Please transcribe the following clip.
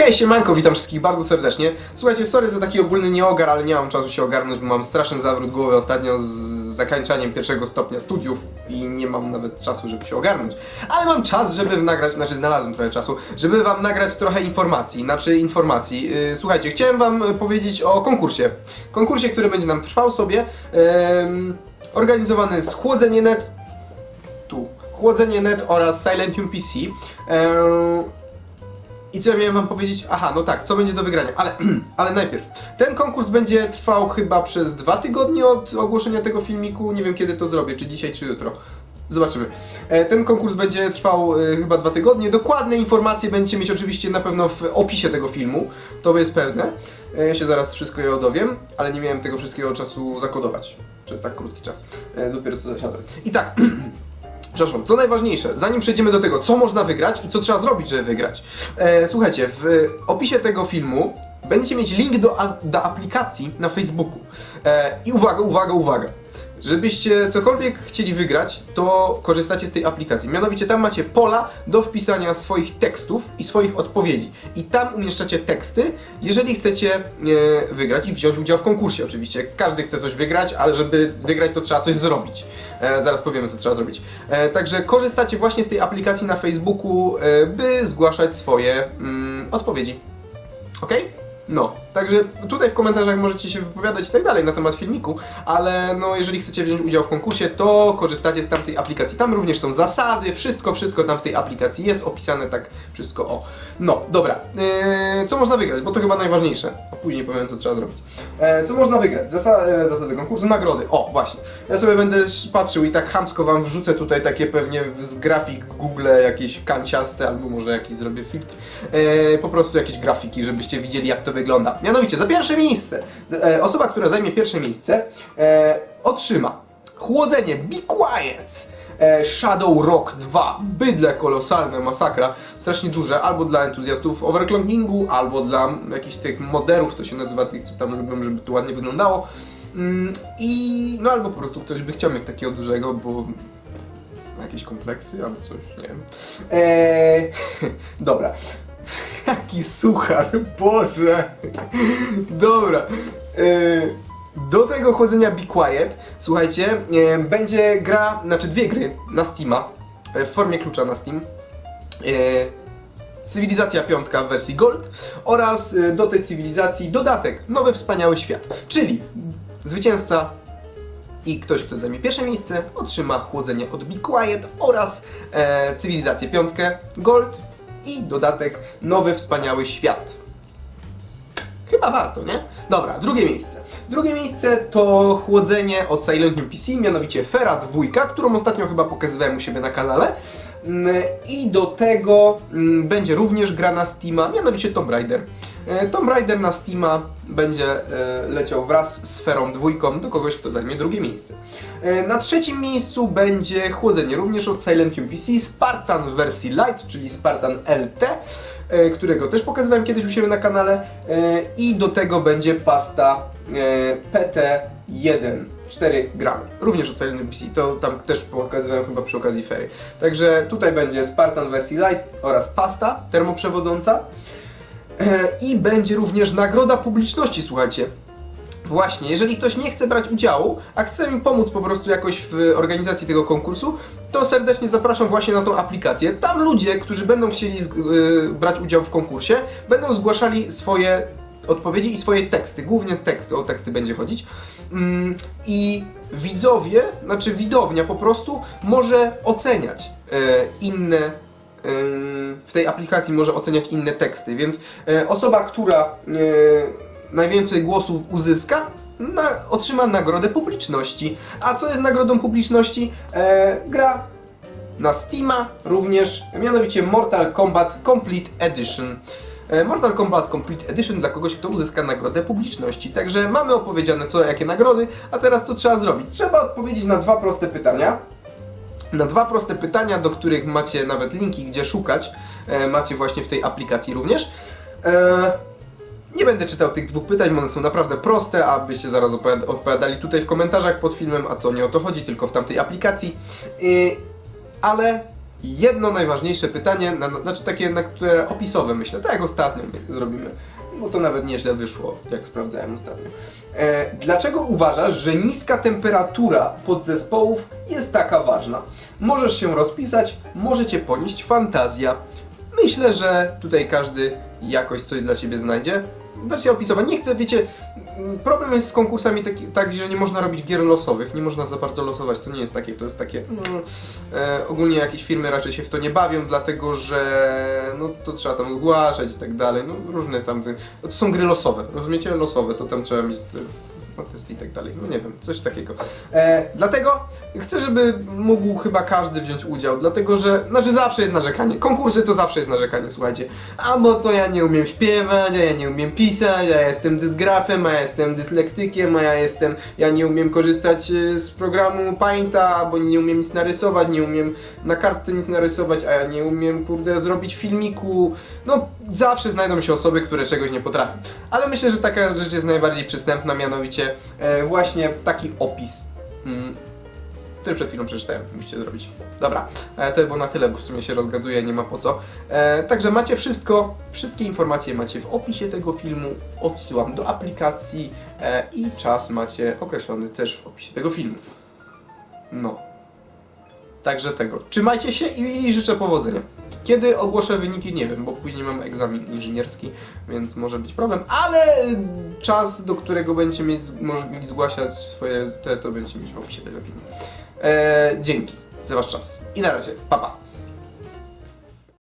Hej, siemanko, witam wszystkich bardzo serdecznie. Słuchajcie, sorry za taki ogólny nieogar, ale nie mam czasu się ogarnąć, bo mam straszny zawrót głowy ostatnio z zakończeniem pierwszego stopnia studiów i nie mam nawet czasu, żeby się ogarnąć. Ale mam czas, żeby nagrać, znaczy znalazłem trochę czasu, żeby wam nagrać trochę informacji, znaczy informacji. Yy, słuchajcie, chciałem wam y, powiedzieć o konkursie. Konkursie, który będzie nam trwał sobie, em, organizowany z Chłodzenie Net, tu, Chłodzenie Net oraz Silentium PC. I co ja miałem wam powiedzieć? Aha, no tak, co będzie do wygrania, ale, ale najpierw. Ten konkurs będzie trwał chyba przez dwa tygodnie od ogłoszenia tego filmiku. Nie wiem kiedy to zrobię, czy dzisiaj, czy jutro. Zobaczymy. E, Ten konkurs będzie trwał e, chyba dwa tygodnie. Dokładne informacje będziecie mieć oczywiście na pewno w opisie tego filmu. To jest pewne. E, Ja się zaraz wszystko je dowiem, ale nie miałem tego wszystkiego czasu zakodować przez tak krótki czas. Dopiero co zasiadłem. I tak. Przepraszam, co najważniejsze, zanim przejdziemy do tego, co można wygrać i co trzeba zrobić, żeby wygrać. E, słuchajcie, w opisie tego filmu będziecie mieć link do, do aplikacji na Facebooku. E, I uwaga, uwaga, uwaga. Żebyście cokolwiek chcieli wygrać, to korzystacie z tej aplikacji. Mianowicie tam macie pola do wpisania swoich tekstów i swoich odpowiedzi. I tam umieszczacie teksty, jeżeli chcecie e, wygrać i wziąć udział w konkursie oczywiście. Każdy chce coś wygrać, ale żeby wygrać to trzeba coś zrobić. E, zaraz powiemy co trzeba zrobić. E, także korzystacie właśnie z tej aplikacji na Facebooku, e, by zgłaszać swoje mm, odpowiedzi. Okej? No, także tutaj w komentarzach możecie się wypowiadać i tak dalej na temat filmiku, ale no jeżeli chcecie wziąć udział w konkursie, to korzystacie z tamtej aplikacji. Tam również są zasady, wszystko, wszystko tam w tej aplikacji jest opisane tak wszystko o. No, dobra. Eee, co można wygrać? Bo to chyba najważniejsze. A później powiem co trzeba zrobić. Eee, co można wygrać? Zasa e, zasady konkursu, nagrody. O, właśnie. Ja sobie będę patrzył i tak chamsko wam wrzucę tutaj takie pewnie z grafik Google jakieś kanciaste, albo może jakiś zrobię filtr. Eee, po prostu jakieś grafiki, żebyście widzieli jak to wygląda. Mianowicie, za pierwsze miejsce, e, osoba, która zajmie pierwsze miejsce, e, otrzyma chłodzenie Be Quiet. e, Shadow Rock 2, bydle kolosalne, masakra, strasznie duże, albo dla entuzjastów overclockingu, albo dla jakichś tych moderów, to się nazywa tych, co tam lubią, żeby to ładnie wyglądało. Mm, I no albo po prostu ktoś by chciał mieć takiego dużego, bo jakieś kompleksy albo coś, nie wiem. Eee, dobra. Jaki suchar, Boże! Dobra. Eee, do tego chłodzenia Be Quiet, słuchajcie, e, będzie gra, znaczy dwie gry na Steama, e, w formie klucza na Steam. E, Cywilizacja piątka w wersji Gold oraz e, do tej cywilizacji dodatek Nowy Wspaniały Świat. Czyli zwycięzca i ktoś, kto zajmie pierwsze miejsce, otrzyma chłodzenie od Be Quiet oraz e, Cywilizację piątkę Gold i dodatek Nowy Wspaniały Świat. Chyba warto, nie? Dobra, drugie miejsce. Drugie miejsce to chłodzenie od Silent New PC, mianowicie Fera 2, którą ostatnio chyba pokazywałem u siebie na kanale. Mm, I do tego mm, będzie również gra na Steama, mianowicie Tomb Raider. E, Tomb Raider na Steama będzie e, leciał wraz z Ferą 2 do kogoś, kto zajmie drugie miejsce. E, Na trzecim miejscu będzie chłodzenie również od Silent PC Spartan w wersji Lite, czyli Spartan LT którego też pokazywałem kiedyś u siebie na kanale i do tego będzie pasta e, PT1 4 gramy, również od Silent PC, to tam też pokazywałem chyba przy okazji fery. Także tutaj będzie Spartan wersji Lite oraz pasta termoprzewodząca i będzie również nagroda publiczności, słuchajcie. Właśnie, jeżeli ktoś nie chce brać udziału, a chce mi pomóc po prostu jakoś w organizacji tego konkursu, to serdecznie zapraszam właśnie na tą aplikację. Tam ludzie, którzy będą chcieli y, brać udział w konkursie, będą zgłaszali swoje odpowiedzi i swoje teksty, głównie teksty, o teksty będzie chodzić. Mm, I widzowie, znaczy widownia po prostu może oceniać e, inne w tej aplikacji może oceniać inne teksty, więc e, osoba, która e, najwięcej głosów uzyska, na, otrzyma nagrodę publiczności. A co jest nagrodą publiczności? E, gra na Steama również, mianowicie Mortal Kombat Complete Edition. E, Mortal Kombat Complete Edition dla kogoś, kto uzyska nagrodę publiczności. Także mamy opowiedziane co, jakie nagrody, a teraz co trzeba zrobić? Trzeba odpowiedzieć na dwa proste pytania na dwa proste pytania, do których macie nawet linki, gdzie szukać. E, macie właśnie w tej aplikacji również. E, nie będę czytał tych dwóch pytań, one są naprawdę proste, abyście zaraz odpowiadali tutaj w komentarzach pod filmem, a to nie o to chodzi, tylko w tamtej aplikacji. Y, ale jedno najważniejsze pytanie, na, na- znaczy takie, na które opisowe myślę, tak jak ostatnio my zrobimy, bo to nawet nieźle wyszło, jak sprawdzałem ostatnio. E, dlaczego uważasz, że niska temperatura podzespołów jest taka ważna? Możesz się rozpisać, możecie ponieść fantazja. Myślę, że tutaj każdy jakoś coś dla siebie znajdzie. Wersja opisowa. Nie chcę, wiecie, problem jest z konkursami taki, taki, że nie można robić gier losowych, nie można za bardzo losować, to nie jest takie, to jest takie, mm, e, ogólnie jakieś firmy raczej się w to nie bawią, dlatego że no to trzeba tam zgłaszać i tak dalej, no różne tam, no, to są gry losowe, rozumiecie? Losowe, to tam trzeba mieć no, testy i tak dalej, no. nie wiem, coś takiego. E, dlatego chcę, żeby mógł chyba każdy wziąć udział, dlatego że, znaczy zawsze jest narzekanie, konkursy to zawsze jest narzekanie, słuchajcie, a bo to ja nie umiem śpiewać, a ja nie umiem pisać, a ja jestem dysgrafem, a ja jestem dyslektykiem, a ja jestem, ja nie umiem korzystać e, z programu Painta, bo nie umiem nic narysować, nie umiem na kartce nic narysować, a ja nie umiem, kurde, zrobić filmiku, no zawsze znajdą się osoby, które czegoś nie potrafią, ale myślę, że taka rzecz jest najbardziej przystępna, mianowicie e, właśnie taki opis. Mm, który przed chwilą przeczytałem, musicie zrobić. Dobra, e, to było na tyle, bo w sumie się rozgaduję, nie ma po co. E, także macie wszystko, wszystkie informacje macie w opisie tego filmu, odsyłam do aplikacji i czas macie określony też w opisie tego filmu. No. Także tego. Trzymajcie się i życzę powodzenia. Kiedy ogłoszę wyniki, nie wiem, bo później mam egzamin inżynierski, więc może być problem, ale czas, do którego będziecie mieć, mogli zgłaszać swoje te, to będziecie mieć w opisie tego filmu. E, dzięki za wasz czas. I na razie, pa pa.